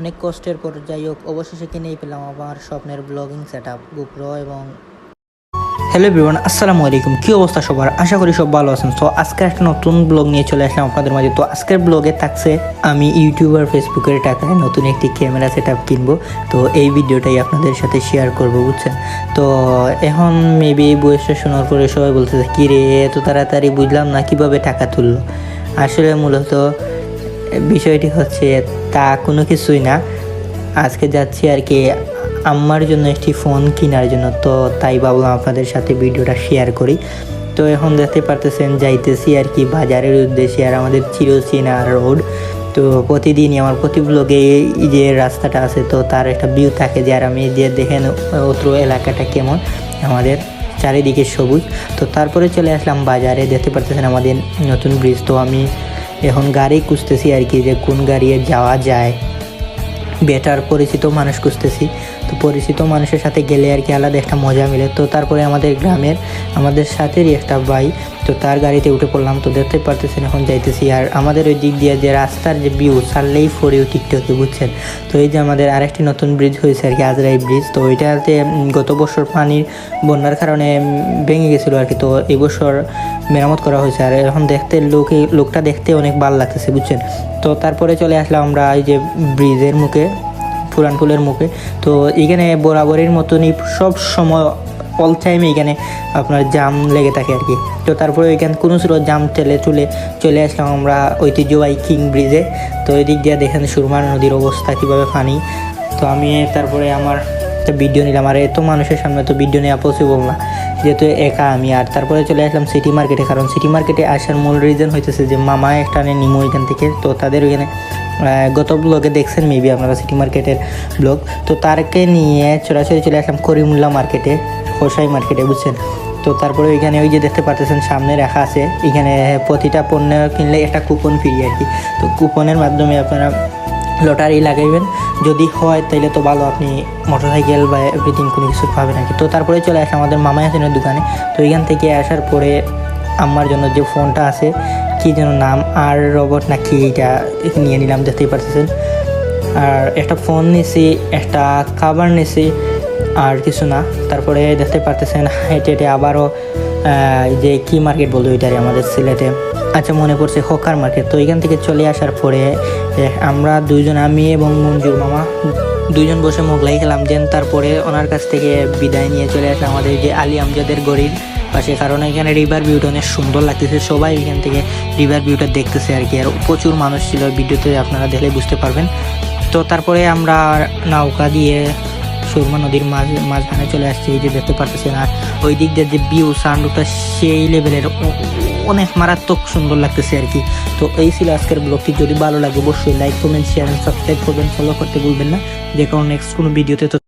অনেক কষ্টের পর যাই হোক, অবশেষে কিনেই পেলাম আমার স্বপ্নের ব্লগিং সেট আপ গোপ্রো এবং হ্যালো এভরিওয়ান আসসালামু আলাইকুম। কী অবস্থা সবার? আশা করি সব ভালো আছেন। তো আজকে একটা নতুন ব্লগ নিয়ে চলে আসলাম আপনাদের মাঝে। তো আজকের ব্লগে থাকছে আমি ইউটিউবার ফেসবুকের টাকায় নতুন একটি ক্যামেরা সেট আপ কিনবো। তো এই ভিডিওটাই আপনাদের সাথে শেয়ার করব, বুঝছেন? তো এখন মেবি এই বয়সটা শোনার পরে সবাই বলতেছে কী রে এত তাড়াতাড়ি বুঝলাম না, কীভাবে টাকা তুললো? আসলে মূলত বিষয়টি হচ্ছে তা কোনো কিছুই না। আজকে যাচ্ছি আর কি আম্মার জন্য একটি ফোন কেনার জন্য। তো তাই ভাবলাম আপনাদের সাথে ভিডিওটা শেয়ার করি। তো এখন দেখতে পারতেছেন, যাইতেছি আর কি বাজারের উদ্দেশ্যে আর আমাদের চিরচেনা রোড। তো প্রতিদিনই আমার প্রতি ব্লগে এই যে রাস্তাটা আছে, তো তার একটা ভিউ থাকে যে আর আমি যে দেখেন অত্র এলাকাটা কেমন, আমাদের চারিদিকে সবুজ। তো তারপরে চলে আসলাম বাজারে, দেখতে পারতেছেন আমাদের নতুন ব্রিজ তো আমি এখন গাড়ি খুঁজতেছি আর কি যে কোন গাড়ি যাওয়া যায়। বেটার পরিচিত মানুষ খুঁজতেছি। তো পরিচিত মানুষের সাথে গেলে আর কি আলাদা একটা মজা মিলে। তো তারপরে আমাদের গ্রামের, আমাদের সাথেরই একটা ভাই, তো তার গাড়িতে উঠে পড়লাম। তো দেখতে পারতেছেন, এখন যাইতেছি। আর আমাদের ওই দিক দিয়ে যে রাস্তার যে ভিউ ছাড়লেই ফরিও টিকটকে বুঝছেন? তো এই যে আমাদের আরেকটি নতুন ব্রিজ হয়েছে আর কি আজরাই ব্রিজ তো ওইটাতে গত বছর পানির বন্যার কারণে ভেঙে গেছিল আর কি। তো এবছর মেরামত করা হয়েছে। আর এখন দেখতে লোকে, লোকটা দেখতে অনেক ভালো লাগতেছে, বুঝছেন? তো তারপরে চলে আসলাম আমরা এই যে ব্রিজের মুখে, পুরান পুলের মুখে। তো এখানে বরাবরের মতনই সব সময় অল টাইম এখানে আপনার জাম লেগে থাকে আর কি। তো তারপরে এখানে কোনো ছিল জাম টেলে চলে চলে আসলাম আমরা ঐতিহ্যবাহী কিং ব্রিজে তো ওই দিক দিয়ে দেখেন সুরমা নদীর অবস্থা কীভাবে পানি তো আমি তারপরে আমার একটা ভিডিও নিলাম। আর এত মানুষের সামনে তো ভিডিও নেওয়া পসিবল না। যেহেতু একা আমি আর তারপরে চলে আসলাম সিটি মার্কেটে কারণ সিটি মার্কেটে আসার মূল রিজন হইতেছে যে মামা একটা নিমো এখান থেকে। তো তাদের ওইখানে গত ব্লগে দেখছেন মেবি আপনারা সিটি মার্কেটের ব্লগ তো তারকে নিয়ে সরাসরি চলে আসলাম করিমুল্লা মার্কেটে হোসাই মার্কেটে বুঝছেন? তো তারপরে ওইখানে ওই যে দেখতে পারতেছেন, সামনে রাখা আছে। এখানে প্রতিটা পণ্য কিনলে একটা কুপন ফ্রি আর কি। তো কুপনের মাধ্যমে আপনারা লটারি লাগাইবেন। যদি হয়, তাইলে তো ভালো, আপনি মোটরসাইকেল বা এভরিথিং কোনো কিছু পাবেন আর কি। তো তারপরে চলে আসে আমাদের মামাই হাসিনের দোকানে। তো এখান থেকে আসার পরে আমার জন্য যে ফোনটা আছে, কি যেন নাম, আর রবট না কি এটা নিয়ে নিলাম, দেখতেই পারতেছেন। আর একটা ফোন নিছি, একটা কাভার নিছি, আর কিছু না। তারপরে দেখতে পারতেছেন হেঁটে হেঁটে আবারও যে কি মার্কেট বলব এটারে আমাদের সিলেটে। আচ্ছা মনে পড়ছে হকার মার্কেট তো এখান থেকে চলে আসার পরে আমরা দুইজন, আমি এবং মঞ্জুর মামা, দুইজন বসে মোগলাই খেলাম। দেন তারপরে ওনার কাছ থেকে বিদায় নিয়ে চলে আসলাম আমাদের যে আলী আমজাদের গড়ির পাশে। কারণ এখানে রিভার ভিউটা অনেক সুন্দর লাগতেছে। সবাই এখান থেকে রিভার ভিউটা দেখতেছে আর কি। আর প্রচুর মানুষ ছিল। ভিডিওতে আপনারা দেখলে বুঝতে পারবেন। তো তারপরে আমরা নৌকা দিয়ে সুরমা নদীর মাঝ, মাঝখানে চলে আসছে, এই যে দেখতে পারতেছেন। আর ওই দিক দিয়ে যে ভিউ সাউন্ডটা সেই লেভেলের অনেক মারাত্মক সুন্দর লাগতেছে আর কি। তো এই ছিল আজকের ব্লগটি। যদি ভালো লাগে, অবশ্যই লাইক কমেন্ট শেয়ার সাবস্ক্রাইব করবেন। ফলো করতে ভুলবেন না। যে কারণ নেক্সট কোনো ভিডিওতে তো